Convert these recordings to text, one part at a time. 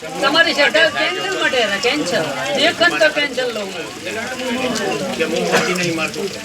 તમારી શ્રદ્ધા કેન્સલ માટે કેન્સલ. દેખન તો કેન્સલ લઉં નહીં મારતો જો,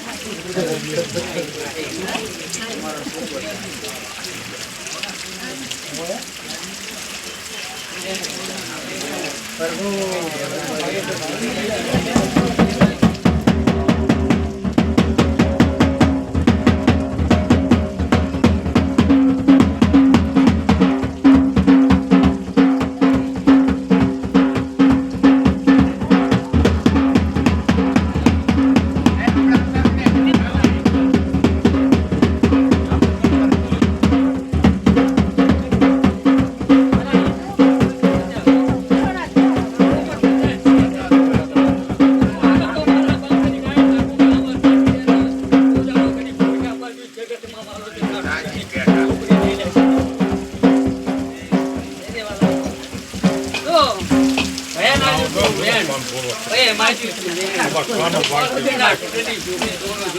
ના, દોણું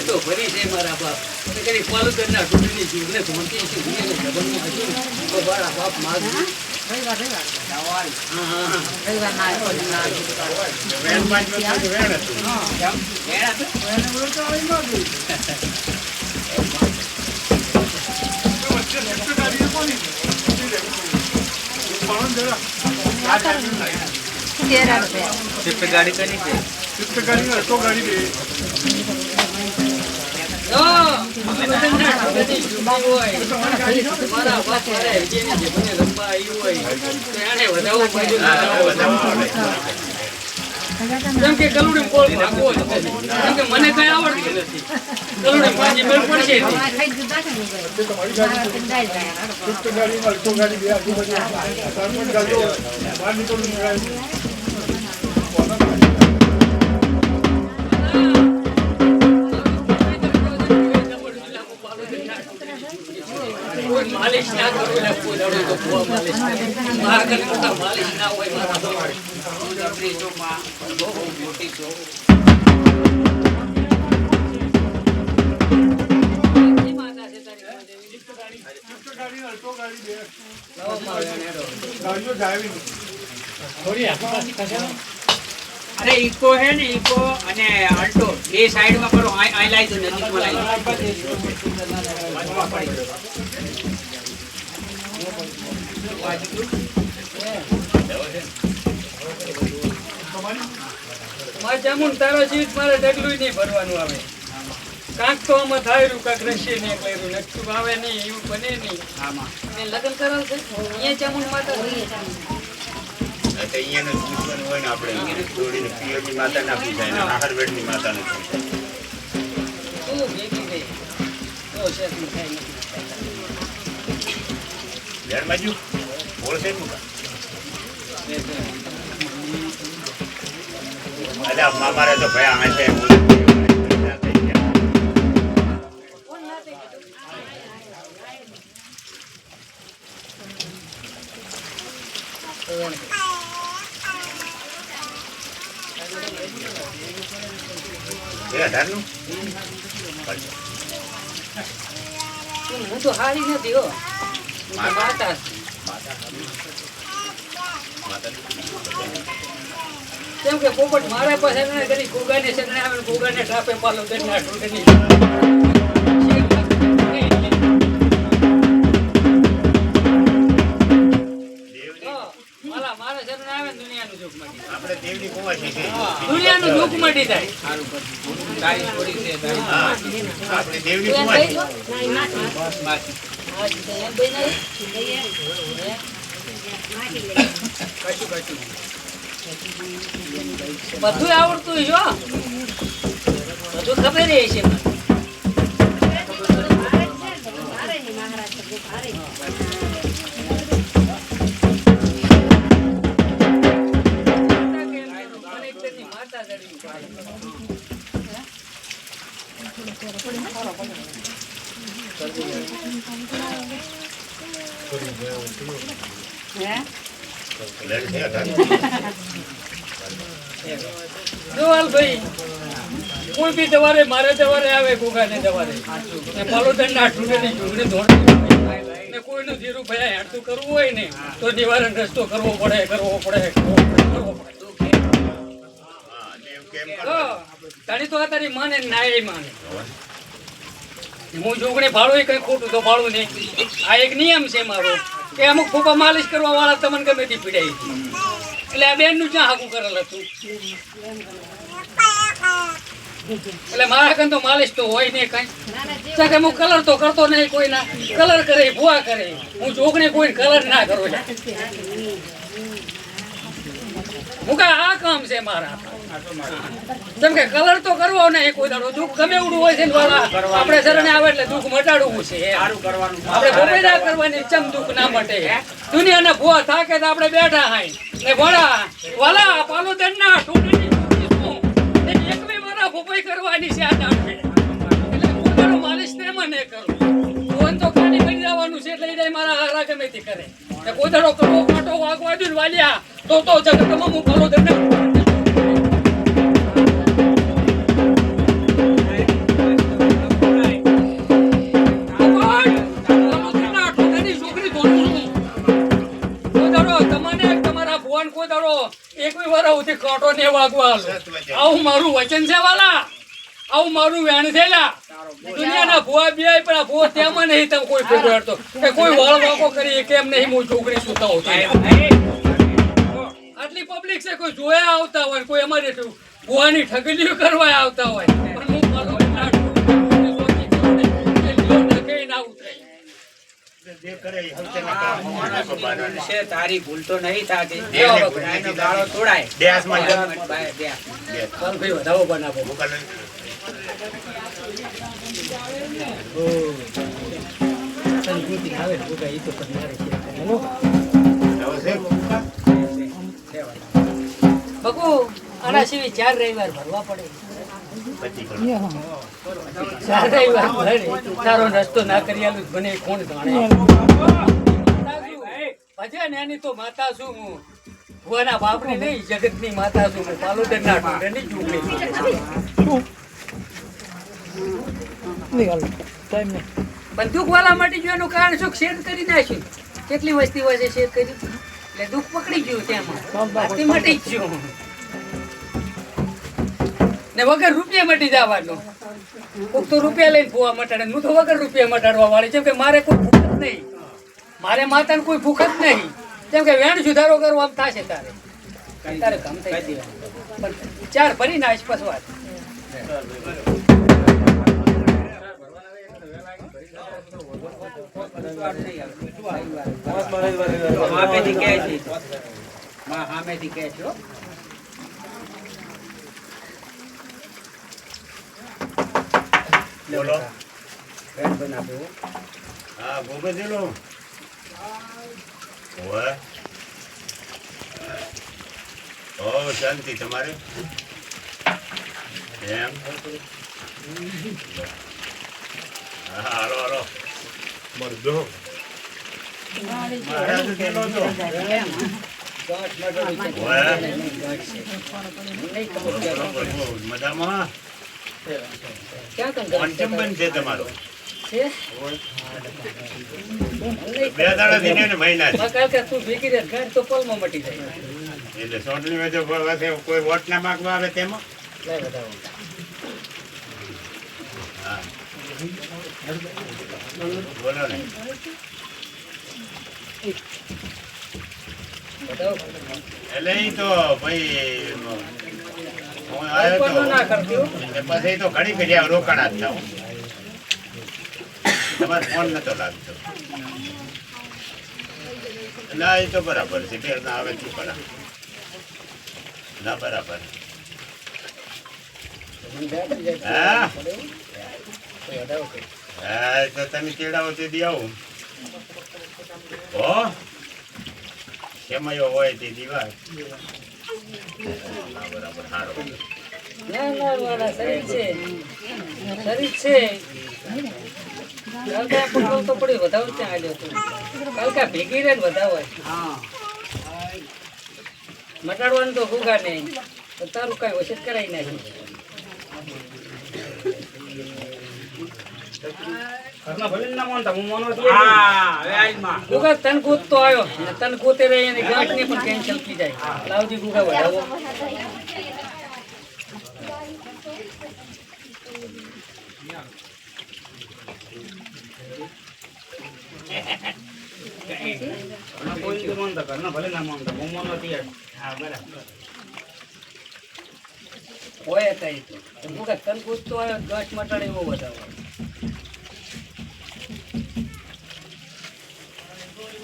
તો ભરી છે મારા કરી જીવને ધોંતી છે, જીવને હજુ. તો મારા બાપ માગું. ભેણ આપે? જો, પાલુતરના ટૂંકણી જીવની હોય. મારા બાપ મારા હિજેને જે મને રમવા આવ્યું હોય, તો એને વધાવવું પડ્યું, વધાવવું પડે. કેમ કે કલુડી બોલ ભાગવો જ નથી. કેમ કે મને કઈ આવડતું નથી કલુડી ભાજી મેળ પડશે નહીં. કોઈ માલિશ ના અરે, ઈકો હે ને, ઈકો અને આલ્ટો બે સાઈડમાં કરો આ લાઈ દો, નજીકમાં લાઈ દો. મારે જામુન તારો જીત મારે ડગલું નહીં ભરવાનું આવે. કાંક તો આમાં થાય કાંક રશીએ નહીં કર્યું. નકશું આવે નહીં એવું બને નહીં. આમાં. મેં લગ્ન કરાવ છે? અહીંયા જામુન માતા તો પૂછવાનું હોય ને આપણે. દોડીને પિયરની માતા ના પૂછાય ને આહારવેડની માતા નથી શું ભેગી ગઈ જો છે થાય નથી. વેણ બાજુ અલ્યા મારે તો ભાઈ આ છે હું. તો હારી નથી હો માતા કેમ કે પોપટ મારા પાસે ને કરી છે ને આવે ને ગોગાને ટાપે પાલો મારા મારા આવે દુનિયાનું દુઃખ મટી જાય. આપણે દેવની બધું આવડતું જો. બધું ખબર છે મને. દવારે મારે દવારે આવે ગોગા ને દવારે પાલોદન ના ઠૂંઠે ની ઝૂંટણી ધોરણ ને કોઈનું ધીરું ભાઈ હેડતું કરવું હોય ને, તો નિવારણ રસ્તો કરવો પડે કરવો પડે તારી તો આ તારી માને નાય માને. હું જોગણે ભાડું કઈ ખોટું તો ભાડું નહીં. આ એક નિયમ છે મારો, કે અમુક ફૂફા માલિશ કરવા વાળા તમને ગમે તે પીડાય એટલે આ બેનનું ક્યાં હાકું કરેલ હતું? એટલે મારા કન તો માલિશ તો હોય નહીં કઈ. ચાકે હું કલર તો કરતો નહીં કોઈના. કલર કરે ભૂવા કરે. હું છોકરી કોઈ કલર ના કરું હું કા આ કામ છે મારા જેમ કે કલર તો કરવો નહીં કોઈ દાડો દુઃખ ગમે એવડું હોય છે ને આપણે શરણે આવે એટલે દુઃખ મટાડવું છે. સારું કરવાનું આપણે ના કરવાની ચમ દુઃખ ના મટે. દુનિયાના ભૂવા થાકે તો આપણે બેઠા હાય. ને ભણા વાલા પાલો ટોટલી એક બી ભૂપાઈ કરવાની છે આ દાડે. એટલે તારો માલિશ ને મને કરો. ફોન તો ખાલી કરી જવાનું છે એટલે એ મારા હારા ગમે તે કરે. ને કોઈ કરવો કાંટો વાગવા દઉં વાલિયા. તો તો જગતમાં હું પાલો દંડ આવું મારું વચન છે વાલા. આવું મારું વેણ થયેલા દુનિયાના ભુવા બે પણ આ ભૂવા તેમાં નહીં. તમે કોઈ ફેરતો કે કોઈ વાળ વાકો કરી કેમ નહીં. હું છોકરી સુતા હોતા આટલી પબ્લિક છે, કોઈ જોયા આવતા હોય, કોઈ અમારે ભુવાની ઠગલીઓ કરવા આવતા હોય. છે તારી ભૂલ તો નહીં થતી ગાળો તોડાય બે હાથમાં જપ. બે. બે. ચાલ ભાઈ વધાવો બનાવો ભૂકા લઈ. હવે છે બકુ આના સિવાય ચાર રવિવાર ભરવા પડે તારો રસ્તો ના કરી મટી એનું કારણ શું? શેર કરી નાખ્યું કેટલી વસ્તી હોય છે શેર કરી? એટલે દુઃખ પકડી ગયું તેમાં માટે જ ગયું. ને વગર રૂપિયા મટી જવાનું કોક તો રૂપિયા લઈને ભૂવા મટાડે હું તો વગર રૂપિયા મટાડવા વાળી છે કે મારે કોઈ ભૂખ જ નહીં મારે માતાને કોઈ ભૂખ જ નહીં કેમ કે વેણ સુધારો કરવો આમ થશે તારે તારે કામ થઈ પણ ચાર ભરી નાખ પછી વાત સામેથી કહે છે માં સામેથી કહે છે બોલો. બેન બનાવ્યો. હા ચેલો ઓય ઓ શાંતિ તમારે. એમ? હા હાલો હાલો. મરદો મારા તો ચેલો તો ઓય બહુ મજામાં? ક્યાં બંધ છે તમારો? બે દાડા થી ને મહિના કાલ કે તું ભેગી રહે ઘર તો પલમાં મટી જાય. એટલે સોટલી જો કોઈ વોટ ના માંગવા આવે તેમાં? લાય બતાવો બોલો ને. એટલે ઈ તો ભાઈ હું. હો. પછી તો ઘણી ઘડિયા રોકાણા જ થાવ. તમારો ફોન નતો લાગતો. ના એ તો બરાબર છે, બે ના આવે તો બરાબર ના, બરાબર. હા? હા તો તમે ચેડાવો તે દી આવું. હો? સમયો હોય તે દીવા. ના ના વાળા શરીર છે. શરીર છે. કાલકા તો પડી વધાવ ત્યાં આલ્યો તું કાલકા ભેગી વધાવ મટાડવાનું તો ભૂગા નહીં. તારું કઈ ઓછત કરાવી નાખ્યું હા હવે આઈ માં. ગુગા તન ગોતતો આવ્યો તન ગોતે રહી એની ગાંઠ ને પણ કેન્સલ થઈ જાય. લાવજી ગુગા વધાવો હા બરાબર હોય કઈ તો તન ગોતતો આવ્યો ગાંઠ મટાડે એવો વધાવો જય ભૂલથી.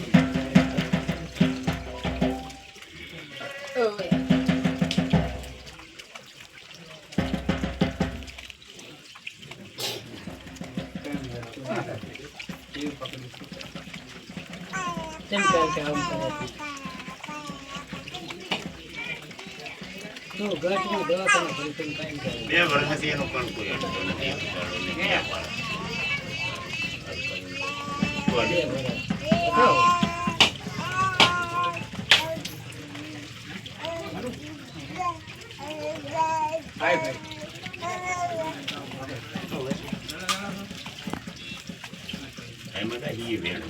બે વર્ષથી એનો પણ કોઈ અડતો નથી. બે વરસ. બતાવો. હાય ભાઈ એમાં કાંઈ ઈ વેણ.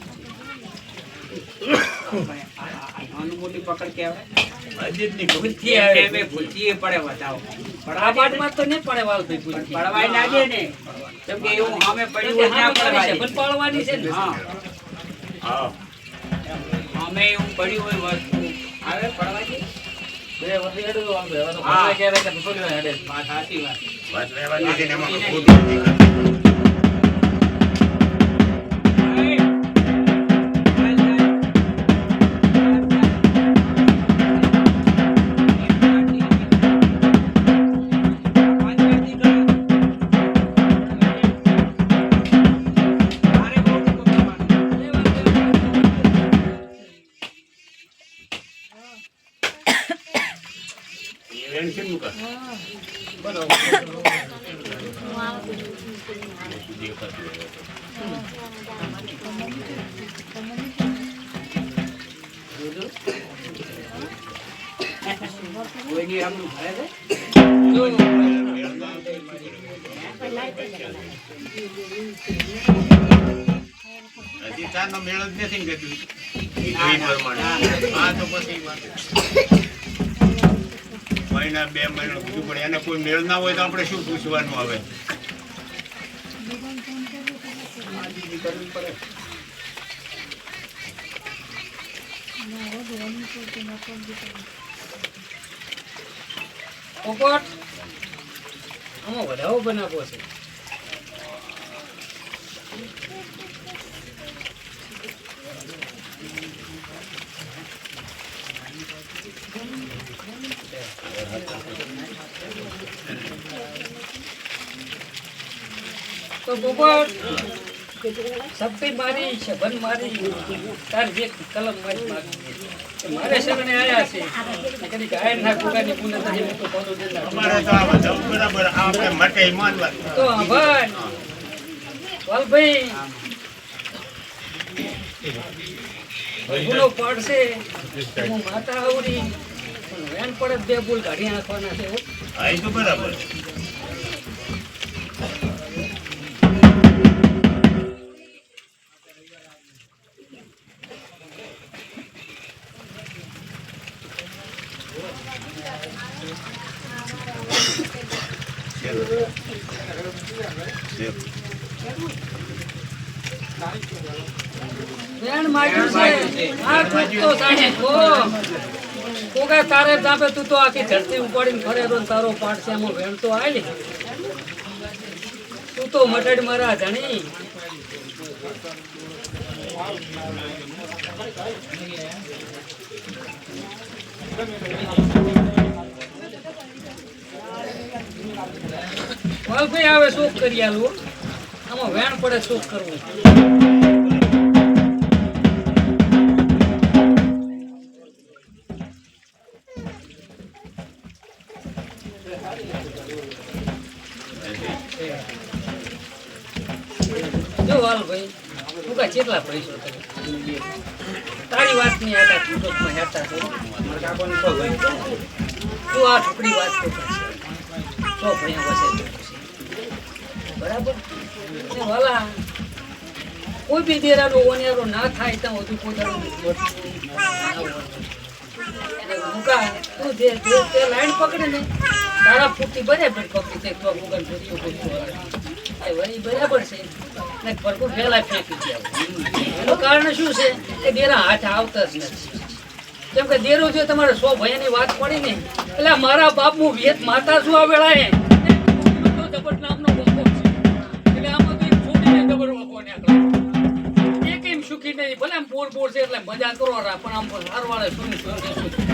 નાનું મોટી પકડ કહેવાય અજીતની ભૂલથી આવે. ભૂલથી પડે વધાવો આ તો નહીં પડે વાલભાઈ ભૂલથી. પડવાય ના ને. કેમ કે એવું પડ્યું હોય ના પડવાય. પણ પાડવાની છે ને. હા. હા. સામે એવું પડ્યું હોય વસ્તુ. આવે હેડે. વાત સાચી વાત. વાત રહેવાની છે ને એમાં ખોટું હજી ચારનો મેળ જ નથી ગતું પ્રમાણે. તો પછી વાત. મહિના બે મહિના પૂછવું પડે એને કોઈ મેળ ના હોય તો આપણે શું પૂછવાનું આવે પોપટ આમાં વધારો બનાવો છે તો પોપટ શક્તિ મારી શબન મારી. તાર જે કલમ મારી મારી મારે શરણે આયા છે. કદી ગાયન ના કુકાની પુનઃ નથી હું તો. અમારે તો આ બધા બરાબર આપણે માટે માનવા. તો ભાઈ. વાલભાઈ ભગુનો પડશે હું માતા આવડી. પણ વેન પડે બે ભૂલ કાઢી નાખવાના છે. હો. તો બરાબર તારે તાપે તું તો આખી ધરતી ઉપાડીને ફરે તો તારો પાઠ પાડશે એમાં વેણતો આય તું તો મટડ મારા ધણી. વાલભાઈ આવે શોખ કરી આલું. આમાં વેણ પડે શોખ કરવું. જો હાલ ભાઈ ટૂંકા કેટલા વાતની હતા ટૂંકમાં આ ટુકડી વાત તો કોઈ બી દેરાનો ઓનેરો ના થાય ત્યાં વધુ પોતાનું મૂકા તું તે લાઈન પકડે ને તારા ફૂટથી બરાબર પકડી તે તો ફૂટતું ફૂટતું એ વળી બરાબર છે. ને ભરપૂર ફેલા ફેંકી જાય એનું કારણ શું છે? કે દેરા હાથ આવતા જ નથી. કેમ કે દેરો જો તમારે સો ભયાની વાત પડી ને, એટલે મારા બાપુ વેત માતા શું આ હે તો જબર નામનો વખો છે. એટલે આમાં તો એક છોડીને જબર વખો નીકળે. એક એમ સુખી નહીં? ભલે આમ પોર પોર છે, એટલે મજા કરો પણ આમ હારવાળે સુની શું.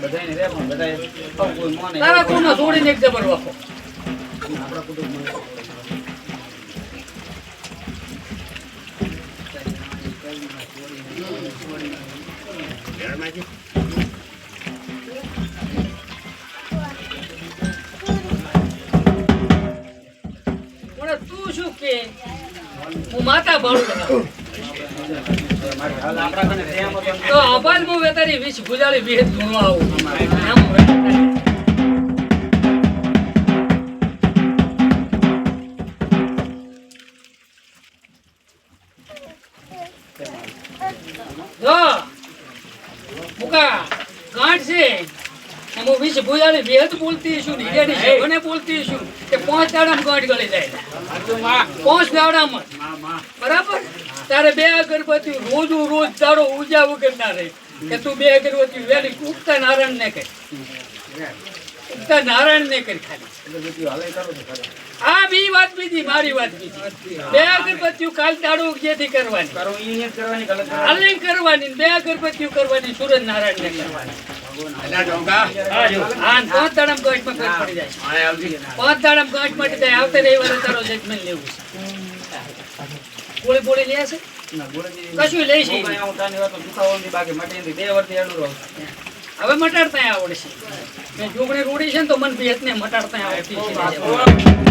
બધાયને રે પણ કોનો છોડીને એક જબર વખો હું વીસ ગુજારી વીસ ધૂણો આવું એમ વીસ વેદ બોલતી છું નીચેની શેવને બોલતી છું કે પાંચ દાડામાં ગાંઠ ગળી જાય. પાંચ દાડામાં. બરાબર? તારે બે અગરબત્તી રોજ રોજ તારો ઉજા વગર ના રહે? કે તું બે અગરબત્તી વેલી, ઉગતા નારાયણ ને કર ઉગતા નારાયણ ને કર ખાલી. આ બી વાત બીજી, મારી વાત બીજી. બે અગરબત્તીઓ કાલ દાડો જેથી કરવાની. હાલી કરવાની, બે અગરબત્તીઓ કરવાની, સુરજ નારાયણ ને કરવાની. હા હા પાંચ દાડામાં જાય. પાંચ દાડામાં ગાંઠ મટી જાય. આવતે રવિવારે તારો જજમેન્ટ લેવું છે. ગોળી બોળી લે છે? કશું લઈ છે હું તાની વાતો ચૂકાવો બાકી મટી. બે વર્ષથી એનું રહું. હવે મટાડતા આવડશે મેં જોગણી રોડી છે ને તો મન ભેત ને મટાડતા આવડતી છે.